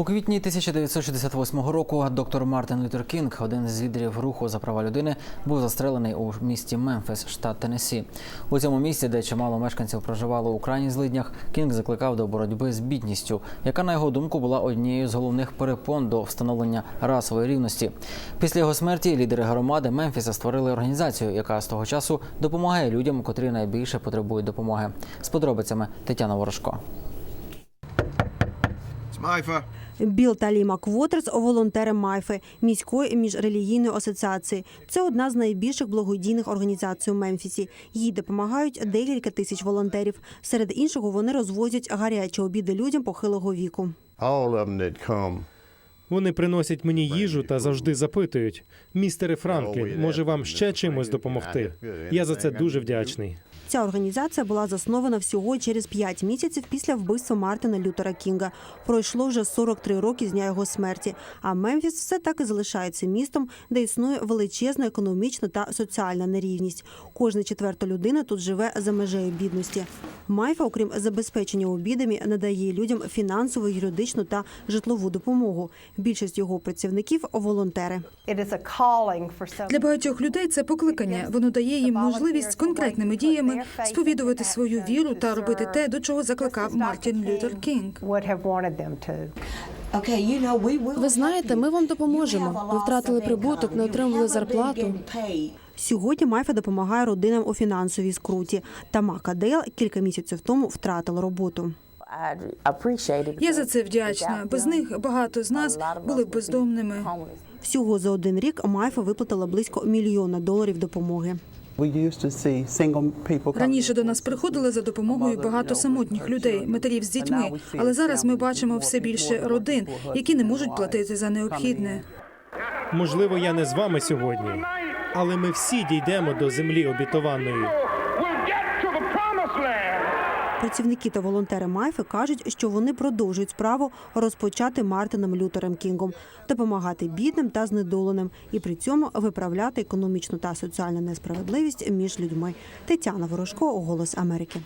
У квітні 1968 року доктор Мартин Лютер Кінг, один з лідерів руху за права людини, був застрелений у місті Мемфіс, штат Теннессі. У цьому місті, де чимало мешканців проживало у крайніх злиднях, Кінг закликав до боротьби з бідністю, яка на його думку була однією з головних перепон до встановлення расової рівності. Після його смерті лідери громади Мемфіса створили організацію, яка з того часу допомагає людям, котрі найбільше потребують допомоги. З подробицями Тетяна Ворожко. Майфа. Біл та Лі Маквотерс – волонтери Майфи міської міжрелігійної асоціації. Це одна з найбільших благодійних організацій у Мемфісі. Їй допомагають декілька тисяч волонтерів. Серед іншого вони розвозять гарячі обіди людям похилого віку. Вони приносять мені їжу та завжди запитують: містере Франклін, може вам ще чимось допомогти? Я за це дуже вдячний. Ця організація була заснована всього через 5 місяців після вбивства Мартина Лютера Кінга. Пройшло вже 43 роки з дня його смерті. А Мемфіс все так і залишається містом, де існує величезна економічна та соціальна нерівність. Кожна четверта людина тут живе за межею бідності. Майфа, окрім забезпечення обідами, надає людям фінансову, юридичну та житлову допомогу. Більшість його працівників волонтери. Для багатьох людей це покликання. Воно дає їм можливість конкретними діями сповідувати свою віру та робити те, до чого закликав Мартін Лютер Кінг. Ви знаєте, ми вам допоможемо. Ви втратили прибуток, не отримували зарплату. Сьогодні Майфа допомагає родинам у фінансовій скруті. Тамака Дейл кілька місяців тому втратила роботу. Я за це вдячна. Без них багато з нас були б бездомними. Всього за один рік Майфа виплатила близько мільйона доларів допомоги. Раніше до нас приходили за допомогою багато самотніх людей, матерів з дітьми. Але зараз ми бачимо все більше родин, які не можуть платити за необхідне. Можливо, я не з вами сьогодні, але ми всі дійдемо до землі обітованої. Працівники та волонтери Майфи кажуть, що вони продовжують справу розпочати Мартином Лютером Кінгом, допомагати бідним та знедоленим і при цьому виправляти економічну та соціальну несправедливість між людьми. Тетяна Ворожко, Голос Америки.